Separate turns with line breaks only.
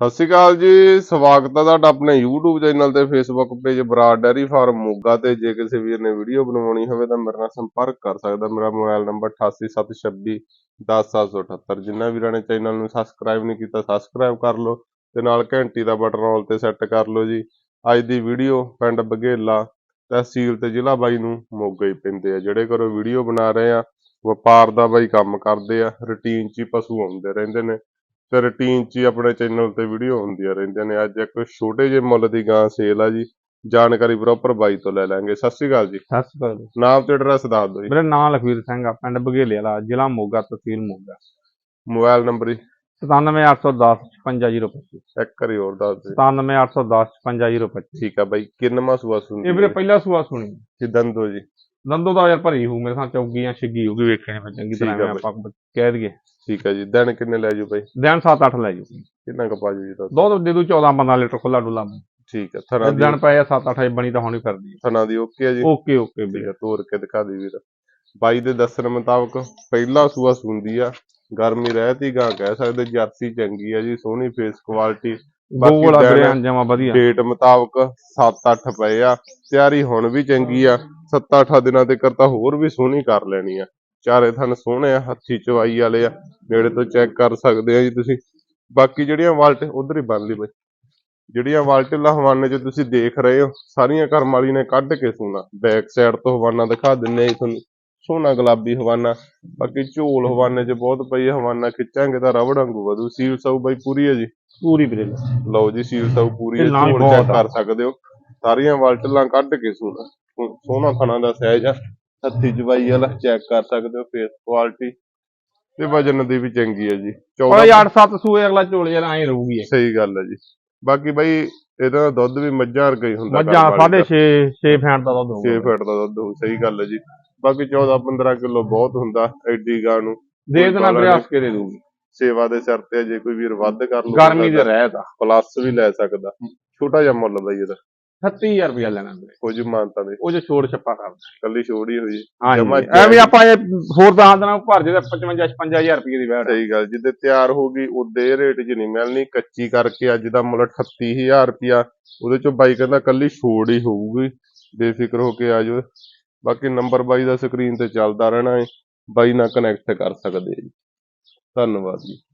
ਸਤਿ ਸ਼੍ਰੀ ਅਕਾਲ ਜੀ, ਸਵਾਗਤ ਹੈ ਤੁਹਾਡਾ ਆਪਣੇ YouTube ਚੈਨਲ ਤੇ, Facebook page Brar dairy farm Moga ਤੇ। ਜੇ ਕਿਸੇ ਵੀਰ ਨੇ ਵੀਡੀਓ ਬਣਵਾਉਣੀ ਹੋਵੇ ਤਾਂ ਮੇਰੇ ਨਾਲ ਸੰਪਰਕ ਕਰ ਸਕਦਾ। ਮੇਰਾ ਮੋਬਾਈਲ ਨੰਬਰ 8876 10778 ਜਿਨ੍ਹਾਂ ਵੀਰਾਂ ਨੇ ਚੈਨਲ ਨੂੰ ਸਬਸਕ੍ਰਾਈਬ ਨਹੀਂ ਕੀਤਾ ਸਬਸਕ੍ਰਾਈਬ ਕਰ ਲਓ ਤੇ ਨਾਲ ਘੰਟੀ ਦਾ ਬਟਨ ਆਲ ਤੇ ਸੈੱਟ ਕਰ ਲਓ ਜੀ। ਅੱਜ ਦੀ ਵੀਡੀਓ ਪਿੰਡ ਬਘੇਲਾ ਤਹਿਸੀਲ ਤੇ ਜ਼ਿਲ੍ਹਾ ਬਾਈ ਨੂੰ ਮੋਗਾ ਹੀ ਪੈਂਦੇ ਆ। ਜਿਹੜੇ ਘਰੋਂ ਵੀਡੀਓ ਬਣਾ ਰਹੇ ਆ, ਵਪਾਰ ਦਾ ਬਾਈ ਕੰਮ ਕਰਦੇ ਆ ਰੁਟੀਨ 'ਚ ਹੀ ਪਸ਼ੂ ਆਉਂਦੇ ਰਹਿੰਦੇ ਨੇ। ਤੇ ਰੁਟੀਨ 'ਚ ਹੀ ਆਪਣੇ ਚੈਨਲ ਤੇ ਵੀਡੀਓ ਹੁੰਦੀਆਂ ਰਹਿੰਦੀਆਂ ਨੇ। ਅੱਜ ਇੱਕ ਛੋਟੇ ਜਿਹੇ ਮੁੱਲ ਦੀ ਗਾਂ ਸੇਲ ਆ ਜੀ। ਜਾਣਕਾਰੀ ਪ੍ਰੋਪਰ ਬਾਈ ਤੋਂ ਲੈ ਲਾਂਗੇ ਸਤਿ ਸ਼੍ਰੀ ਅਕਾਲ ਜੀ।
ਸਤਿ ਸ਼੍ਰੀ ਅਕਾਲ।
ਨਾਮ ਤੇ ਐਡਰੈਸ ਦੱਸ ਦਿਓ ਜੀ।
ਮੇਰਾ ਨਾਮ ਲਖਵੀਰ ਸਿੰਘ ਆ ਪਿੰਡ ਬਘੇਲੇ ਵਾਲਾ ਜ਼ਿਲ੍ਹਾ ਮੋਗਾ ਤਹਿਸੀਲ ਮੋਗਾ।
ਮੋਬਾਈਲ ਨੰਬਰ ਜੀ।
97810 55025
ਇੱਕ ਵਾਰੀ ਹੋਰ ਦੱਸ ਦਿਓ।
97810 55025
ਠੀਕ ਆ ਬਾਈ ਕਿੰਨਵਾਂ ਸੂਆ
ਇਹ
ਸੁਣਦੀ
ਵੀਰੇ ਪਹਿਲਾ ਸੂਆ ਸੁਣੀ।
ਕਿਦਾਂ ਦੋ ਜੀ।
ਦੰਦੋ ਦਾ ਯਾਰ ਭਰੀ ਹੂ ਮੇਰੇ ਸਾਹ ਚੌਗੀ ਜਾਂ ਛਿੱਗੀ ਹੋਊਗੀ ਵੇਖਣੇ ਮੈਂ ਚੰਗੀ ਤਰ੍ਹਾਂ ਆਪਾਂ ਕਹਿ ਦਈਏ।
ਠੀਕ ਆ ਜੀ ਦਿਨ ਕਿੰਨੇ ਲੈ ਜੂ ਬਾਈ?
ਦਿਨ 7-8 ਲੈ ਜੂ
ਕਿੰਨਾ ਕੁ ਪਾ ਜੂ ਜੀ ਦੁੱਧ?
ਦੁੱਧ ਦੇ ਦੂ 14-15 ਲੀਟਰ ਖੁੱਲਾ ਡੁੱਲਾ
ਠੀਕ ਆ ਥਣਾ ਦੀ
ਦਿਨ ਪਏ 7-8 ਬਣੀ ਤਾਂ ਹੋਣੀ ਫਿਰਦੀ
ਥਣਾ ਦੀ ਓਕੇ ਆ ਜੀ?
ਓਕੇ ਓਕੇ ਵੀਰੇ।
ਤੋਰ ਕੇ ਦਿਖਾ ਦੀ ਵੀਰ। ਬਾਈ ਦੇ ਦੱਸਣ ਮੁਤਾਬਕ ਪਹਿਲਾ ਸੂਆ ਸੁੰਦੀ ਆ ਗਰਮੀ ਰਹਿਤੀ ਗਾਂ ਕਹਿ ਸਕਦੇ ਜਰਸੀ ਚੰਗੀ ਆ ਜੀ ਸੋਹਣੀ ਫੇਸ ਕੁਆਲਿਟੀ
ਗੋਲ ਵਧੀਆ।
ਡੇਟ ਮੁਤਾਬਕ 7-8 ਪਏ ਆ ਤਿਆਰੀ ਹੁਣ ਵੀ ਚੰਗੀ ਆ 7-8 ਦਿਨਾਂ ਤੇ ਕਰਤਾ ਹੋਰ ਵੀ ਸੋਹਣੀ ਕਰ ਲੈਣੀ ਆ। ਚਾਰੇ ਥਣ ਸੋਹਣੇ ਆ ਹੱਥੀ ਚਵਾਈ ਵਾਲੇ ਆ ਨੇੜੇ ਤੋਂ ਚੈੱਕ ਕਰ ਸਕਦੇ ਆ ਜੀ ਤੁਸੀਂ। ਬਾਕੀ ਜਿਹੜੀਆਂ ਵਾਲਟ ਉਧਰ ਹੀ ਬੰਨ ਲਈ ਬਈ। ਜਿਹੜੀਆਂ ਵਾਲਟਿਲਾ ਹਵਾਨੇ 'ਚ ਤੁਸੀਂ ਦੇਖ ਰਹੇ ਹੋ ਸਾਰੀਆਂ ਕਰਮ ਵਾਲੀ ਨੇ ਕੱਢ ਕੇ ਸੋਨਾ। ਬੈਕ ਸਾਈਡ ਤੋਂ ਹਵਾਨਾ ਦਿਖਾ ਦਿੰਨੇ ਆ ਤੁਹਾਨੂੰ। ਸੋਹਣਾ ਗੁਲਾਬੀ ਹਵਾਨਾ। ਬਾਕੀ ਝੋਲ ਹਵਾਨੇ 'ਚ ਬਹੁਤ ਪਈ ਹਵਾਨਾ ਖਿੱਚਾਂਗੇ ਤਾਂ ਰਬੜ ਵਾਂਗੂ ਵਧੂ। ਸੀਲ ਸੌ ਬਈ ਪੂਰੀ ਹੈ ਜੀ?
ਪੂਰੀ ਵੀਰੇ।
ਲਓ ਜੀ ਸੀਲ ਸੌ ਪੂਰੀ ਹੈ ਝੋਲ ਚੈੱਕ। ਕਰ ਸਕਦੇ ਹੋ। ਸਾਰੀਆਂ ਵਾਲਟਲਾਂ ਕੱਢ ਕੇ ਸੋਨਾ। ਸੋ- ਸੋਹਣਾ ਖਾਣਾ ਦਾ ਸਾਈਜ਼ ਆ। ਹੱਥੀ ਜਵਾਈ ਵਾਲਾ ਚੈੱਕ ਕਰ ਸਕਦੇ ਹੋ ਫੇਸ ਕੁਆਲਿਟੀ ਤੇ ਵਜਨ ਦੀ ਵੀ ਚੰਗੀ ਹੈ ਜੀ।
ਓਏ
14
8-7 ਸੂਏ ਅਗਲਾ ਝੋਲੇ ਯਾਰ ਐਂ ਰਹੂਗੀ।
ਸਹੀ ਗੱਲ ਹੈ ਜੀ। ਬਾਕੀ ਬਾਈ ਇਹਦਾ ਦੁੱਧ ਵੀ ਮੱਝਾਂ ਵਰਗਾ ਹੀ ਹੁੰਦਾ
ਮੱਝਾਂ ਸਾਢੇ 6 6 ਫੈਂਟ ਦਾ ਦੁੱਧ
6
ਹੋਊਗਾ।
ਫੁੱਟ ਦਾ ਦੁੱਧ ਹੋਊ ਸਹੀ ਗੱਲ ਹੈ ਜੀ। ਬਾਕੀ 14 15 ਕਿਲੋ ਬਹੁਤ ਹੁੰਦਾ ਐਡੀ ਗਾਂ ਨੂੰ।
ਦੇ ਦੇਣਾ ਹੱਸ ਕੇ ਦੇ ਦੂਗੀ
ਸੇਵਾ ਦੇ ਸਿਰ ਤੇ ਜੇ ਕੋਈ ਵੀਰ ਵੱਧ ਕਰ ਲੂ
ਗਰਮੀ ਦੇ ਰਹਿਤ
ਪਲੱਸ ਵੀ ਲੈ ਸਕਦਾ। ਛੋਟਾ ਜਿਹਾ ਮੁੱਲ ਬਾਈ ਇਹਦਾ।
36000 ਰੁਪਇਆ ਲੈਣਾ ਵੀਰੇ
ਕੁਝ ਮਾਨਤਾ ਦੇ।
ਉਹ ਜੋ ਛੋੜ ਛੱਪਾ ਕਰਦਾ
ਕੱਲੀ ਛੋੜੀ ਹੋਈ।
ਹਾਂਜੀ।
ਜਮਾਂ
ਐ ਵੀ ਆਪਾਂ ਇਹ ਹੋਰ ਦਿਨਾਂ ਨੂੰ ਭਰ ਜੇ ਤਾਂ 55 55000 ਰੁਪਏ ਦੀ ਵੈਟ
ਸਹੀ ਗੱਲ ਜਿੱਦੇ ਤਿਆਰ ਹੋ ਗਈ ਉਹਦੇ ਰੇਟ 'ਚ ਨਹੀਂ ਮਿਲਣੀ। ਕੱਚੀ ਕਰਕੇ ਅੱਜ ਦਾ ਮੁੱਲ 38000 ਰੁਪਿਆ ਉਹਦੇ 'ਚੋਂ ਬਾਈ ਕਹਿੰਦਾ ਕੱਲੀ ਛੋੜ ਹੀ ਹੋਊਗੀ। ਬੇਫਿਕਰ ਹੋ ਕੇ ਆ ਜਾਓ। ਬਾਕੀ ਨੰਬਰ ਬਾਈ ਦਾ ਸਕਰੀਨ ਤੇ ਚੱਲਦਾ ਰਹਿਣਾ ਹੈ ਬਾਈ ਨਾਲ ਕਨੈਕਟ ਕਰ ਸਕਦੇ ਜੀ। ਧੰਨਵਾਦ ਜੀ।